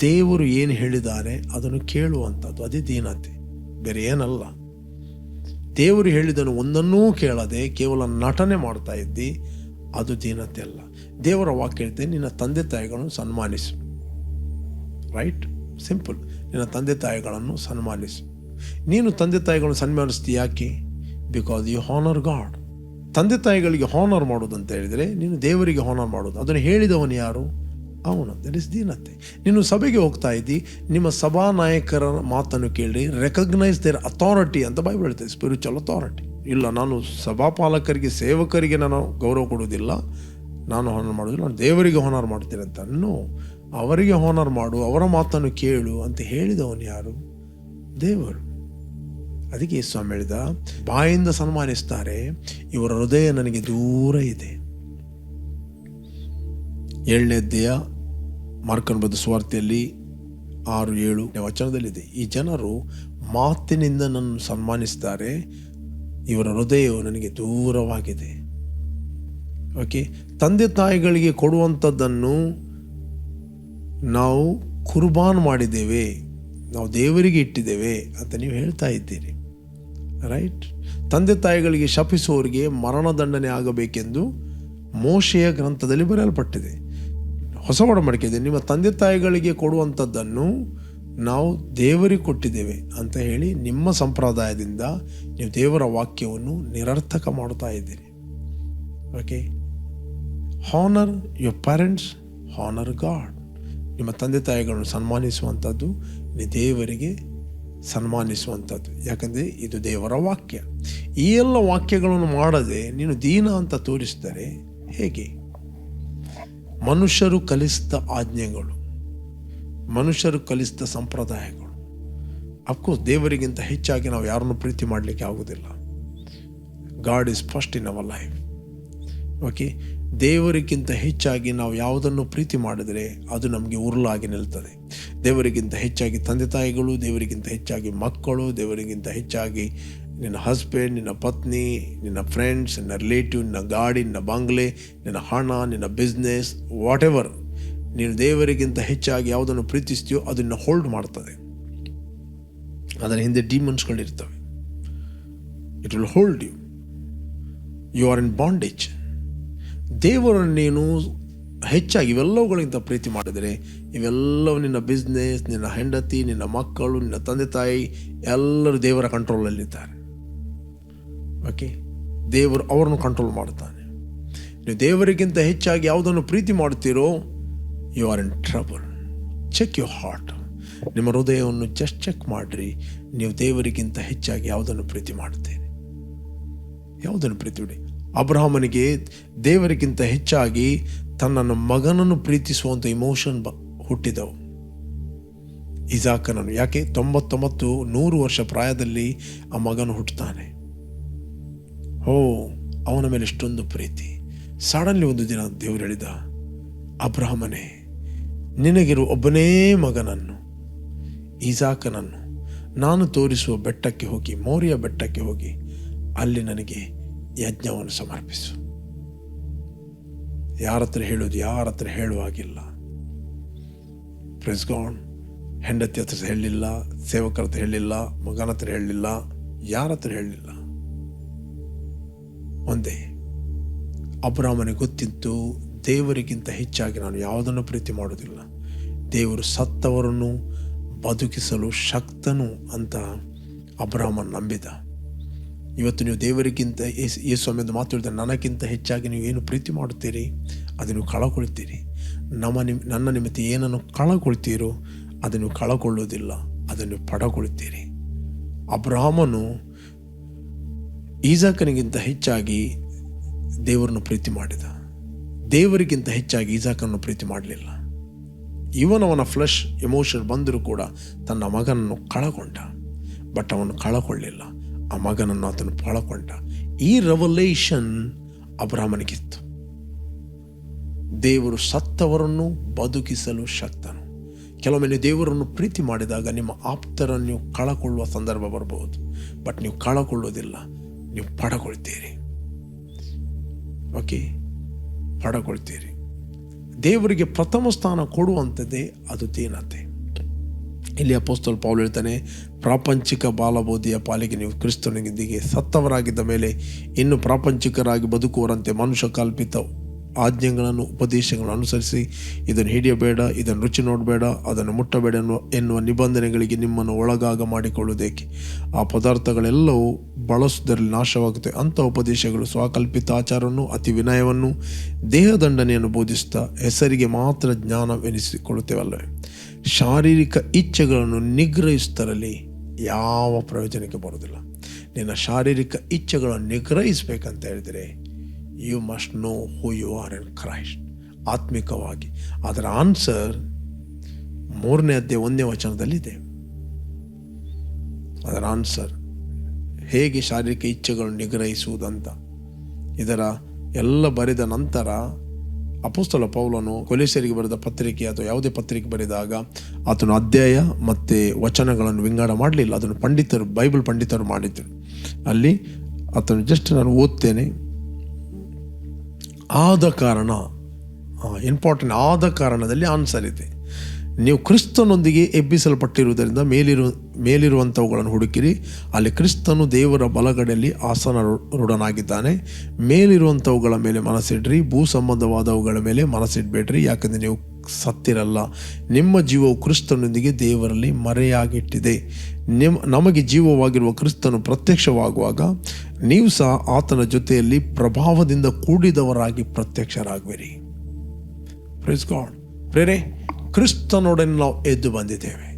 ದೇವರು ಏನು ಹೇಳಿದ್ದಾರೆ ಅದನ್ನು ಕೇಳುವಂಥದ್ದು. ಅದೇ ದೀನತೆ. ಬೇರೆ ಏನಲ್ಲ. ದೇವರು ಹೇಳಿದನು, ಒಂದನ್ನೂ ಕೇಳದೆ ಕೇವಲ ನಟನೆ ಮಾಡ್ತಾ ಇದ್ದಿ, ಅದು ದೀನತೆ ಅಲ್ಲ. ದೇವರ ವಾಕ್ಯ ಹೇಳ್ತೇನೆ, ನಿನ್ನ ತಂದೆ ತಾಯಿಗಳನ್ನು ಸನ್ಮಾನಿಸು. ರೈಟ್ ಸಿಂಪಲ್ ನಿನ್ನ ತಂದೆ ತಾಯಿಗಳನ್ನು ಸನ್ಮಾನಿಸು. ನೀನು ತಂದೆ ತಾಯಿಗಳನ್ನು ಸನ್ಮಾನಿಸ್ತೀಯ ಯಾಕೆ? ಬಿಕಾಸ್ ಯು ಹಾನರ್ ಗಾಡ್ ತಂದೆ ತಾಯಿಗಳಿಗೆ ಹಾನರ್ ಮಾಡೋದು ಅಂತ ಹೇಳಿದರೆ, ನೀನು ದೇವರಿಗೆ ಹಾನರ್ ಮಾಡೋದು. ಅದನ್ನು ಹೇಳಿದವನು ಯಾರು? ಅವನು ದಟ್ ಇಸ್ ದೀನತೆ ನೀನು ಸಭೆಗೆ ಹೋಗ್ತಾ ಇದ್ದಿ, ನಿಮ್ಮ ಸಭಾ ನಾಯಕರ ಮಾತನ್ನು ಕೇಳಿ ರೆಕಗ್ನೈಸ್ ದೇರ್ ಅಥಾರಿಟಿ ಅಂತ ಬೈಬಲ್ ಹೇಳ್ತದೆ ಸ್ಪಿರಿಚುವಲ್ ಅಥಾರಿಟಿ ಇಲ್ಲ, ನಾನು ಸಭಾಪಾಲಕರಿಗೆ, ಸೇವಕರಿಗೆ ನಾನು ಗೌರವ ಕೊಡುವುದಿಲ್ಲ, ನಾನು ಹೋನರ್ ಮಾಡೋದಿಲ್ಲ ನಾನು ದೇವರಿಗೆ ಹೋನರ್ ಮಾಡ್ತೀನಿ ಅಂತ. ಅನ್ನೋ ಅವರಿಗೆ ಹೋನರ್ ಮಾಡು, ಅವರ ಮಾತನ್ನು ಕೇಳು ಅಂತ ಹೇಳಿದವನು ಯಾರು? ದೇವರು. ಅದಕ್ಕೆ ಸ್ವಾಮಿ ಹೇಳಿದ, ಬಾಯಿಂದ ಸನ್ಮಾನಿಸ್ತಾರೆ, ಇವರ ಹೃದಯ ನನಗೆ ದೂರ ಇದೆ. ಏಳನೇದ್ದೆಯ ಮಾರ್ಕನ್ ಬದ ಸುವಾರ್ತೆಯಲ್ಲಿ ಆರು ಏಳು ವಚನದಲ್ಲಿದೆ. ಈ ಜನರು ಮಾತಿನಿಂದ ನನ್ನನ್ನು ಸನ್ಮಾನಿಸ್ತಾರೆ ಇವರ ಹೃದಯವು ನನಗೆ ದೂರವಾಗಿದೆ. ಓಕೆ ತಂದೆ ತಾಯಿಗಳಿಗೆ ಕೊಡುವಂಥದ್ದನ್ನು ನಾವು ಕುರ್ಬಾನ್ ಮಾಡಿದ್ದೇವೆ. ನಾವು ದೇವರಿಗೆ ಇಟ್ಟಿದ್ದೇವೆ ಅಂತ ನೀವು ಹೇಳ್ತಾ ಇದ್ದೀರಿ. ರೈಟ್ ತಂದೆ ತಾಯಿಗಳಿಗೆ ಶಪಿಸುವವರಿಗೆ ಮರಣದಂಡನೆ ಆಗಬೇಕೆಂದು ಮೋಶೆಯ ಗ್ರಂಥದಲ್ಲಿ ಬರೆಯಲ್ಪಟ್ಟಿದೆ. ಹೊಸ ಒಡಂಬಡಿಕೆ ಇದೆ. ನಿಮ್ಮ ತಂದೆ ತಾಯಿಗಳಿಗೆ ಕೊಡುವಂಥದ್ದನ್ನು ನಾವು ದೇವರಿಗೆ ಕೊಟ್ಟಿದ್ದೇವೆ ಅಂತ ಹೇಳಿ ನಿಮ್ಮ ಸಂಪ್ರದಾಯದಿಂದ ನೀವು ದೇವರ ವಾಕ್ಯವನ್ನು ನಿರರ್ಥಕ ಮಾಡುತ್ತಾ ಇದ್ದೀರಿ. Okay honour your parents honour God ನಿಮ್ಮ ತಂದೆ ತಾಯಿಗಳನ್ನು ಸನ್ಮಾನಿಸುವಂಥದ್ದು ದೇವರಿಗೆ ಸನ್ಮಾನಿಸುವಂಥದ್ದು. ಯಾಕಂದರೆ ಇದು ದೇವರ ವಾಕ್ಯ. ಈ ಎಲ್ಲ ವಾಕ್ಯಗಳನ್ನು ಮಾಡದೆ ನೀನು ದೀನ ಅಂತ ತೋರಿಸಿದರೆ ಹೇಗೆ? ಮನುಷ್ಯರು ಕಲಿಸಿದ ಆಜ್ಞೆಗಳು, ಮನುಷ್ಯರು ಕಲಿಸಿದ ಸಂಪ್ರದಾಯಗಳು. ಅಫ್ಕೋರ್ಸ್ ದೇವರಿಗಿಂತ ಹೆಚ್ಚಾಗಿ ನಾವು ಯಾರನ್ನು ಪ್ರೀತಿ ಮಾಡಲಿಕ್ಕೆ ಆಗೋದಿಲ್ಲ God is first in our life okay ದೇವರಿಗಿಂತ ಹೆಚ್ಚಾಗಿ ನಾವು ಯಾವುದನ್ನು ಪ್ರೀತಿ ಮಾಡಿದರೆ ಅದು ನಮಗೆ ಉರುಳಾಗಿ ನಿಲ್ತದೆ. ದೇವರಿಗಿಂತ ಹೆಚ್ಚಾಗಿ ತಂದೆ ತಾಯಿಗಳು, ದೇವರಿಗಿಂತ ಹೆಚ್ಚಾಗಿ ಮಕ್ಕಳು, ದೇವರಿಗಿಂತ ಹೆಚ್ಚಾಗಿ ನಿನ್ನ ಹಸ್ಬೆಂಡ್ ನಿನ್ನ ಪತ್ನಿ, ನಿನ್ನ ಫ್ರೆಂಡ್ಸ್ ನಿನ್ನ ರಿಲೇಟಿವ್ ನಿನ್ನ ಗಾಡಿ, ನಿನ್ನ ಬಂಗ್ಲೆ, ನಿನ್ನ ಹಣ, ನಿನ್ನ ಬಿಸ್ನೆಸ್ ವಾಟ್ ಎವರ್ ನೀನು ದೇವರಿಗಿಂತ ಹೆಚ್ಚಾಗಿ ಯಾವುದನ್ನು ಪ್ರೀತಿಸ್ತೀಯೋ ಅದನ್ನು ಹೋಲ್ಡ್ ಮಾಡ್ತದೆ. ಅದರ ಹಿಂದೆ ಡಿಮನ್ಸ್ಗಳಿರ್ತವೆ it will hold you you are in bondage ದೇವರನ್ನು ನೀನು ಹೆಚ್ಚಾಗಿ ಇವೆಲ್ಲವುಗಳಿಂದ ಪ್ರೀತಿ ಮಾಡಿದರೆ ಇವೆಲ್ಲವೂ ನಿನ್ನ ಬಿಸ್ನೆಸ್ ನಿನ್ನ ಹೆಂಡತಿ, ನಿನ್ನ ಮಕ್ಕಳು, ನಿನ್ನ ತಂದೆ ತಾಯಿ ಎಲ್ಲರೂ ದೇವರ ಕಂಟ್ರೋಲಲ್ಲಿದ್ದಾರೆ ಓಕೆ. ದೇವರು ಅವರನ್ನು ಕಂಟ್ರೋಲ್ ಮಾಡ್ತಾನೆ ನೀವು ದೇವರಿಗಿಂತ ಹೆಚ್ಚಾಗಿ ಯಾವುದನ್ನು ಪ್ರೀತಿ ಮಾಡ್ತೀರೋ you are in trouble check you heart ನಿಮ್ಮ ಹೃದಯವನ್ನು ಜಸ್ಟ್ ಚೆಕ್ ಮಾಡಿರಿ. ನೀವು ದೇವರಿಗಿಂತ ಹೆಚ್ಚಾಗಿ ಯಾವುದನ್ನು ಪ್ರೀತಿ ಮಾಡ್ತೀರಿ ಯಾವುದನ್ನು ಪ್ರೀತಿ ಬಿಡಿ ಅಬ್ರಹಾಮನಿಗೆ ದೇವರಿಗಿಂತ ಹೆಚ್ಚಾಗಿ ತನ್ನ ಮಗನನ್ನು ಪ್ರೀತಿಸುವಂಥ ಇಮೋಷನ್ ಬ, ಹುಟ್ಟಿದವು. ಇಸಾಕನನ್ನು, ಯಾಕೆ? ತೊಂಬತ್ತೊಂಬತ್ತು ನೂರು ವರ್ಷ ಪ್ರಾಯದಲ್ಲಿ ಆ ಮಗನು ಹುಟ್ಟುತ್ತಾನೆ. ಓ, ಅವನ ಮೇಲೆ ಇಷ್ಟೊಂದು ಪ್ರೀತಿ. ಸಡನ್ಲಿ ಒಂದು ದಿನ ದೇವರು ಹೇಳಿದ, ಅಬ್ರಾಹ್ಮನೇ, ನಿನಗಿರುವ ಒಬ್ಬನೇ ಮಗನನ್ನು, ಈಸಾಕನನ್ನು ನಾನು ತೋರಿಸುವ ಬೆಟ್ಟಕ್ಕೆ ಹೋಗಿ, ಮೌರ್ಯ ಬೆಟ್ಟಕ್ಕೆ ಹೋಗಿ, ಅಲ್ಲಿ ನನಗೆ ಯಜ್ಞವನ್ನು ಸಮರ್ಪಿಸು. ಯಾರ ಹತ್ರ ಹೇಳೋದು, ಯಾರ ಹತ್ರ ಹೇಳುವಾಗಿಲ್ಲ ಪ್ರೆಸ್ ಗಾಡ್ ಹೆಂಡತಿ ಹತ್ರ ಹೇಳಲಿಲ್ಲ, ಸೇವಕರ ಹತ್ರ ಹೇಳಲಿಲ್ಲ, ಮಗನ ಹತ್ರ ಹೇಳಲಿಲ್ಲ, ಯಾರ ಹತ್ರ ಹೇಳಲಿಲ್ಲ. ಒಂದೇ. ಅಬ್ರಾಹ್ಮನಿಗೆ ಗೊತ್ತಿತ್ತು ದೇವರಿಗಿಂತ ಹೆಚ್ಚಾಗಿ ನಾನು ಯಾವುದನ್ನು ಪ್ರೀತಿ ಮಾಡೋದಿಲ್ಲ ದೇವರು ಸತ್ತವರನ್ನು ಬದುಕಿಸಲು ಶಕ್ತನು ಅಂತ ಅಬ್ರಾಹ್ಮನ್ ನಂಬಿದ. ಇವತ್ತು ನೀವು ದೇವರಿಗಿಂತ ಯೇಸು ಯೇಸು ಸ್ವಾಮಿಯಿಂದ ಮಾತು ಹೇಳಿದ್ರೆ ನನಗಿಂತ ಹೆಚ್ಚಾಗಿ ನೀವು ಏನು ಪ್ರೀತಿ ಮಾಡುತ್ತೀರಿ? ಅದನ್ನು ಕಳಕೊಳ್ತೀರಿ. ನಮ್ಮ ನಿಮ್, ನನ್ನ ನಿಮಿತ್ತ ಏನನ್ನು ಕಳಕೊಳ್ತೀರೋ ಅದನ್ನು ಕಳಕೊಳ್ಳೋದಿಲ್ಲ ಅದನ್ನು ಪಡಕೊಳ್ತೀರಿ. ಅಬ್ರಾಹ್ಮನು ಈಸಾಕನಿಗಿಂತ ಹೆಚ್ಚಾಗಿ ದೇವರನ್ನು ಪ್ರೀತಿ ಮಾಡಿದ. ದೇವರಿಗಿಂತ ಹೆಚ್ಚಾಗಿ ಈಜಾಕನನ್ನು ಪ್ರೀತಿ ಮಾಡಲಿಲ್ಲ. ಇವನ್ ಅವನ ಫ್ಲಶ್ ಎಮೋಷನ್ ಬಂದರೂ ಕೂಡ ತನ್ನ ಮಗನನ್ನು ಕಳಕೊಂಡ. ಬಟ್ ಅವನು ಕಳಕೊಳ್ಳಿಲ್ಲ. ಆ ಮಗನನ್ನು ಆತನು ಕಳಕೊಂಡ. ಈ ರೆವಲೇಷನ್ ಅಬ್ರಾಹ್ಮನಿಗಿತ್ತು. ದೇವರು ಸತ್ತವರನ್ನು ಬದುಕಿಸಲು ಶಕ್ತನು. ಕೆಲವೊಮ್ಮೆ ದೇವರನ್ನು ಪ್ರೀತಿ ಮಾಡಿದಾಗ ನಿಮ್ಮ ಆಪ್ತರನ್ನು ನೀವು ಕಳಕೊಳ್ಳುವ ಸಂದರ್ಭ ಬರಬಹುದು ಬಟ್ ನೀವು ಕಳಕೊಳ್ಳೋದಿಲ್ಲ ನೀವು ಪಡಕೊಳ್ತೀರಿ ಓಕೆ ಪಡಕೊಳ್ತೀರಿ ದೇವರಿಗೆ ಪ್ರಥಮ ಸ್ಥಾನ ಕೊಡುವಂಥದ್ದೇ ಅದು ದೀನತೆ ಇಲ್ಲಿ ಅಪೋಸ್ತಲ್ ಪೌಲ್ ಹೇಳ್ತಾನೆ, ಪ್ರಾಪಂಚಿಕ ಬಾಲಬೋಧಿಯ ಪಾಲಿಗೆ ನೀವು ಕ್ರಿಸ್ತನಿಗೆ ಸತ್ತವರಾಗಿದ್ದ ಮೇಲೆ ಇನ್ನು ಪ್ರಾಪಂಚಿಕರಾಗಿ ಬದುಕುವರಂತೆ ಮನುಷ್ಯ ಕಲ್ಪಿತ ಆಜ್ಞೆಗಳನ್ನು, ಉಪದೇಶಗಳನ್ನು ಅನುಸರಿಸಿ, ಇದನ್ನು ಹಿಡಿಯಬೇಡ, ಇದನ್ನು ರುಚಿ ನೋಡಬೇಡ, ಅದನ್ನು ಮುಟ್ಟಬೇಡ ಎನ್ನುವ ಎನ್ನುವ ನಿಬಂಧನೆಗಳಿಗೆ ನಿಮ್ಮನ್ನು ಒಳಗಾಗ ಮಾಡಿಕೊಳ್ಳುವುದೇಕೆ? ಆ ಪದಾರ್ಥಗಳೆಲ್ಲವೂ ಬಳಸುವುದರಲ್ಲಿ ನಾಶವಾಗುತ್ತೆ. ಅಂಥ ಉಪದೇಶಗಳು ಸ್ವಕಲ್ಪಿತ ಆಚಾರವನ್ನು ಅತಿ ವಿನಯವನ್ನು ದೇಹದಂಡನೆಯನ್ನು ಬೋಧಿಸುತ್ತಾ ಹೆಸರಿಗೆ ಮಾತ್ರ ಜ್ಞಾನವೆನಿಸಿಕೊಳ್ಳುತ್ತೇವಲ್ಲವೇ? ಶಾರೀರಿಕ ಇಚ್ಛೆಗಳನ್ನು ನಿಗ್ರಹಿಸುತ್ತರಲ್ಲಿ ಯಾವ ಪ್ರಯೋಜನಕ್ಕೆ ಬರೋದಿಲ್ಲ ನಿನ್ನ ಶಾರೀರಿಕ ಇಚ್ಛೆಗಳನ್ನು ನಿಗ್ರಹಿಸಬೇಕಂತ ಹೇಳಿದರೆ you must know who you are in Christ ಆತ್ಮಿಕವಾಗಿ. ಅದರ ಆನ್ಸರ್ ಮೂರನೇ ಅಧ್ಯಾಯ ಒಂದನೇ ವಚನದಲ್ಲಿದೆ. ಅದರ ಆನ್ಸರ್ ಹೇಗೆ ಶಾರೀರಿಕ ಇಚ್ಛೆಗಳನ್ನು ನಿಗ್ರಹಿಸುವುದಂತ. ಇದರ ಎಲ್ಲ ಬರೆದ ನಂತರ ಅಪುಸ್ತಲ ಪೌಲನು ಕೊಲೀಸರಿಗೆ ಬರೆದ ಪತ್ರಿಕೆ ಅಥವಾ ಯಾವುದೇ ಪತ್ರಿಕೆ ಬರೆದಾಗ ಆತನು ಅಧ್ಯಾಯ ಮತ್ತು ವಚನಗಳನ್ನು ವಿಂಗಡ ಮಾಡಲಿಲ್ಲ. ಅದನ್ನು ಪಂಡಿತರು, ಬೈಬಲ್ ಪಂಡಿತರು ಮಾಡಿದ್ದರು. ಅಲ್ಲಿ ಆತನು ಜಸ್ಟ್ ನಾನು ಓದ್ತೇನೆ. ಆದ ಕಾರಣ ಇಂಪಾರ್ಟೆಂಟ್ ಆದ ಕಾರಣದಲ್ಲಿ ಆನ್ಸರ್ ಇದೆ. ನೀವು ಕ್ರಿಸ್ತನೊಂದಿಗೆ ಎಬ್ಬಿಸಲ್ಪಟ್ಟಿರುವುದರಿಂದ ಮೇಲಿರು ಮೇಲಿರುವಂಥವುಗಳನ್ನು ಹುಡುಕಿರಿ. ಅಲ್ಲಿ ಕ್ರಿಸ್ತನು ದೇವರ ಬಲಗಡೆಯಲ್ಲಿ ಆಸನ ರೂಢನಾಗಿದ್ದಾನೆ ಮೇಲಿರುವಂಥವುಗಳ ಮೇಲೆ ಮನಸ್ಸಿಡ್ರಿ. ಭೂ ಸಂಬಂಧವಾದವುಗಳ ಮೇಲೆ ಮನಸ್ಸಿಡಬೇಡ್ರಿ. ಯಾಕಂದರೆ ನೀವು ಸತ್ತಿರಲ್ಲ. ನಿಮ್ಮ ಜೀವವು ಕ್ರಿಸ್ತನೊಂದಿಗೆ ದೇವರಲ್ಲಿ ಮರೆಯಾಗಿಟ್ಟಿದೆ. ನಿಮ್, ನಮಗೆ ಜೀವವಾಗಿರುವ ಕ್ರಿಸ್ತನು ಪ್ರತ್ಯಕ್ಷವಾಗುವಾಗ ನೀವು ಸಹ ಆತನ ಜೊತೆಯಲ್ಲಿ ಪ್ರಭಾವದಿಂದ ಕೂಡಿದವರಾಗಿ ಪ್ರತ್ಯಕ್ಷರಾಗುವಿರಿ. ಪ್ರೇಸ್ ಗಾಡ್ ಪ್ರೇರೆ, ಕ್ರಿಸ್ತನೊಡನೆ ನಾವು ಎದ್ದು ಬಂದಿದ್ದೇವೆ.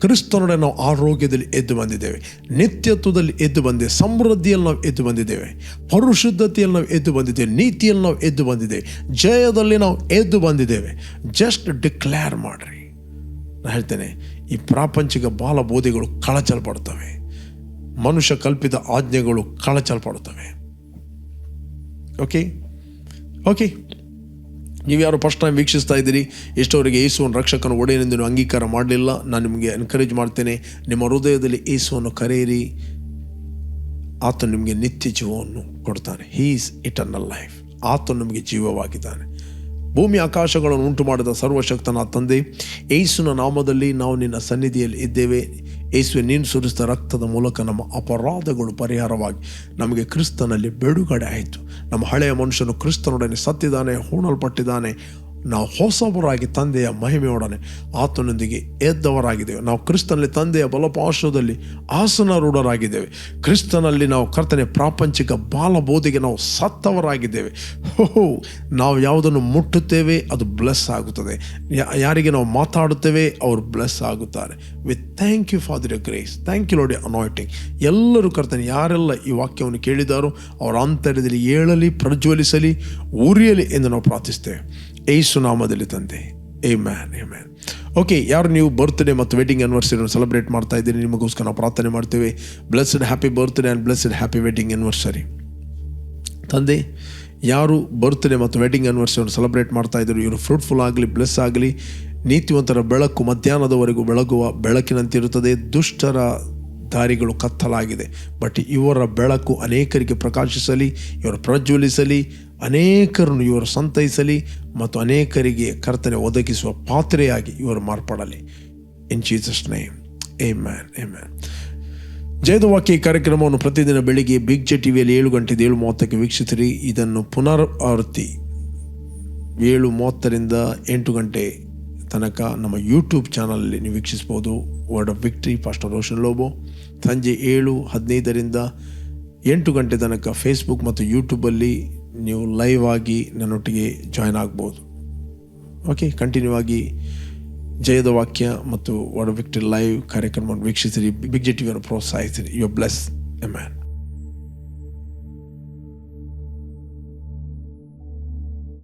ಕ್ರಿಸ್ತನೊಡನೆ ನಾವು ಆರೋಗ್ಯದಲ್ಲಿ ಎದ್ದು ಬಂದಿದ್ದೇವೆ. ನಿತ್ಯತ್ವದಲ್ಲಿ ಎದ್ದು ಬಂದಿದ್ದೇವೆ. ಸಮೃದ್ಧಿಯಲ್ಲಿ ನಾವು ಎದ್ದು ಬಂದಿದ್ದೇವೆ. ಪರಿಶುದ್ಧತೆಯಲ್ಲಿ ನಾವು ಎದ್ದು ಬಂದಿದ್ದೇವೆ. ನೀತಿಯಲ್ಲಿ ನಾವು ಎದ್ದು ಬಂದಿದ್ದೇವೆ. ಜಯದಲ್ಲಿ ನಾವು ಎದ್ದು ಬಂದಿದ್ದೇವೆ. ಜಸ್ಟ್ ಡಿಕ್ಲೇರ್ ಮಾಡ್ರಿ. ನಾನು ಹೇಳ್ತೇನೆ ಈ ಪ್ರಾಪಂಚಿಕ ಬಾಲಬೋಧೆಗಳು ಕಳಚಲ್ಪಡ್ತವೆ ಮನುಷ್ಯ ಕಲ್ಪಿತ ಆಜ್ಞೆಗಳು ಕಳಚಲ್ಪಡ್ತವೆ ಓಕೆ ಓಕೆ ನೀವು ಯಾರು ಫಸ್ಟ್ ಟೈಮ್ ವೀಕ್ಷಿಸ್ತಾ ಇದ್ದೀರಿ, ಎಷ್ಟೋರಿಗೆ ಯೇಸುವನ್ನು ರಕ್ಷಕನ, ಒಡೆಯನೆಂದು ಅಂಗೀಕಾರ ಮಾಡಲಿಲ್ಲ, ನಾನು ನಿಮಗೆ ಎನ್ಕರೇಜ್ ಮಾಡ್ತೇನೆ, ನಿಮ್ಮ ಹೃದಯದಲ್ಲಿ ಯೇಸುವನ್ನು ಕರೆಯಿರಿ. ಆತ ನಿಮಗೆ ನಿತ್ಯ ಜೀವವನ್ನು ಕೊಡ್ತಾನೆ. ಹೀಸ್ ಇಟರ್ನಲ್ ಲೈಫ್ ಆತ ನಿಮಗೆ ಜೀವವಾಗಿದ್ದಾನೆ. ಭೂಮಿ ಆಕಾಶಗಳನ್ನು ಉಂಟು ಮಾಡಿದ ಸರ್ವಶಕ್ತನ ತಂದೆ ಏಸುನ ನಾಮದಲ್ಲಿ ನಾವು ನಿನ್ನ ಸನ್ನಿಧಿಯಲ್ಲಿ ಇದ್ದೇವೆ. ಏಸುವೆ ನೀನು ಸುರಿಸಿದ ರಕ್ತದ ಮೂಲಕ ನಮ್ಮ ಅಪರಾಧಗಳು ಪರಿಹಾರವಾಗಿ ನಮಗೆ ಕ್ರಿಸ್ತನಲ್ಲಿ ಬಿಡುಗಡೆ ಆಯಿತು. ನಮ್ಮ ಹಳೆಯ ಮನುಷ್ಯನು ಕ್ರಿಸ್ತನೊಡನೆ ಸತ್ತಿದ್ದಾನೆ, ಹೂಣಲ್ಪಟ್ಟಿದ್ದಾನೆ. ನಾವು ಹೊಸಬರಾಗಿ ತಂದೆಯ ಮಹಿಮೆಯೊಡನೆ ಆತನೊಂದಿಗೆ ಎದ್ದವರಾಗಿದ್ದೇವೆ. ನಾವು ಕ್ರಿಸ್ತನಲ್ಲಿ ತಂದೆಯ ಬಲಪಾರ್ಶ್ವದಲ್ಲಿ ಆಸನರೂಢರಾಗಿದ್ದೇವೆ. ಕ್ರಿಸ್ತನಲ್ಲಿ ನಾವು ಕರ್ತನೆ ಪ್ರಾಪಂಚಿಕ ಬಾಲಬೋಧಿಗೆ ನಾವು ಸತ್ತವರಾಗಿದ್ದೇವೆ. ಹೋ ನಾವು ಯಾವುದನ್ನು ಮುಟ್ಟುತ್ತೇವೆ? ಅದು ಬ್ಲೆಸ್ ಆಗುತ್ತದೆ. ಯಾರಿಗೆ ನಾವು ಮಾತಾಡುತ್ತೇವೆ? ಅವರು ಬ್ಲೆಸ್ ಆಗುತ್ತಾರೆ. With thank you for your grace thank you lordy anointing ಎಲ್ಲರೂ ಕರ್ತನೆ, ಯಾರೆಲ್ಲ ಈ ವಾಕ್ಯವನ್ನು ಕೇಳಿದಾರೋ ಅವರ ಅಂತರ್ಯದಲ್ಲಿ ಏಳಲಿ, ಪ್ರಜ್ವಲಿಸಲಿ, ಉರಿಯಲಿ ಎಂದು ನಾವು ಪ್ರಾರ್ಥಿಸ್ತೇವೆ. ಏಸು ನಾಮದಲ್ಲಿ ತಂದೆ. ಏ ಮ್ಯಾನ್ ಏ ಮ್ಯಾನ್ ಓಕೆ ಯಾರು ನೀವು ಬರ್ತ್ಡೇ ಮತ್ತು ವೆಡ್ಡಿಂಗ್ ಆ್ಯನಿವರ್ಸರಿಯನ್ನು ಸೆಲೆಬ್ರೇಟ್ ಮಾಡ್ತಾ ಇದ್ದೀರಿ, ನಿಮಗೋಸ್ಕರ ನಾವು ಪ್ರಾರ್ಥನೆ ಮಾಡ್ತೇವೆ. Blessed happy birthday and blessed happy wedding anniversary ತಂದೆ, ಯಾರು ಬರ್ತ್ಡೇ ಮತ್ತು ವೆಡ್ಡಿಂಗ್ ಆ್ಯನಿವರ್ಸರಿಯನ್ನು ಸೆಲೆಬ್ರೇಟ್ ಮಾಡ್ತಾ ಇದ್ದರು, ಇವರು ಫ್ರೂಟ್ಫುಲ್ ಆಗಲಿ ಬ್ಲೆಸ್ ಆಗಲಿ, ನೀತಿವಂತರ ಬೆಳಕು ಮಧ್ಯಾಹ್ನದವರೆಗೂ ಬೆಳಗುವ ಬೆಳಕಿನಂತಿರುತ್ತದೆ. ದುಷ್ಟರ ದಾರಿಗಳು ಕತ್ತಲಾಗಿದೆ. ಬಟ್ ಇವರ ಬೆಳಕು ಅನೇಕರಿಗೆ ಪ್ರಕಾಶಿಸಲಿ, ಇವರು ಪ್ರಜ್ವಲಿಸಲಿ ಅನೇಕರನ್ನು ಇವರು ಸಂತೈಸಲಿ ಮತ್ತು ಅನೇಕರಿಗೆ ಕರ್ತನೆ ಒದಗಿಸುವ ಪಾತ್ರೆಯಾಗಿ ಇವರು ಮಾರ್ಪಡಲಿ. In Jesus name amen amen ಜಯದ ವಾಕ್ಯ ಕಾರ್ಯಕ್ರಮವನ್ನು ಪ್ರತಿದಿನ ಬೆಳಿಗ್ಗೆ ಬಿಗ್ ಜೆ ಟಿ ವಿಯಲ್ಲಿ ಏಳು ಗಂಟೆದ ಏಳು ಮೂವತ್ತಕ್ಕೆ ವೀಕ್ಷಿಸಿರಿ. ಇದನ್ನು ಪುನರಾವರ್ತಿ ಏಳು ಮೂವತ್ತರಿಂದ ಎಂಟು ಗಂಟೆ ತನಕ ನಮ್ಮ ಯೂಟ್ಯೂಬ್ ಚಾನಲಲ್ಲಿ ನೀವು ವೀಕ್ಷಿಸ್ಬೋದು word of victory pastor Roshan Lobo ಸಂಜೆ ಏಳು ಹದಿನೈದರಿಂದ ಎಂಟು ಗಂಟೆ ತನಕ ಫೇಸ್ಬುಕ್ ಮತ್ತು ಯೂಟ್ಯೂಬಲ್ಲಿ ನೀವು ಲೈವ್ ಆಗಿ ನನ್ನೊಟ್ಟಿಗೆ ಜಾಯ್ನ್ ಆಗ್ಬೋದು. ಓಕೆ ಕಂಟಿನ್ಯೂ ಆಗಿ ಜಯದ ವಾಕ್ಯ ಮತ್ತು ವಾಡ ವಿಕ್ಟರಿ ಲೈವ್ ಕಾರ್ಯಕ್ರಮವನ್ನು ವೀಕ್ಷಿಸಿರಿ ಬಿಗ್ ಜೆ ಟಿವಿಯನ್ನು ಪ್ರೋತ್ಸಾಹಿಸಿರಿ. You bless amen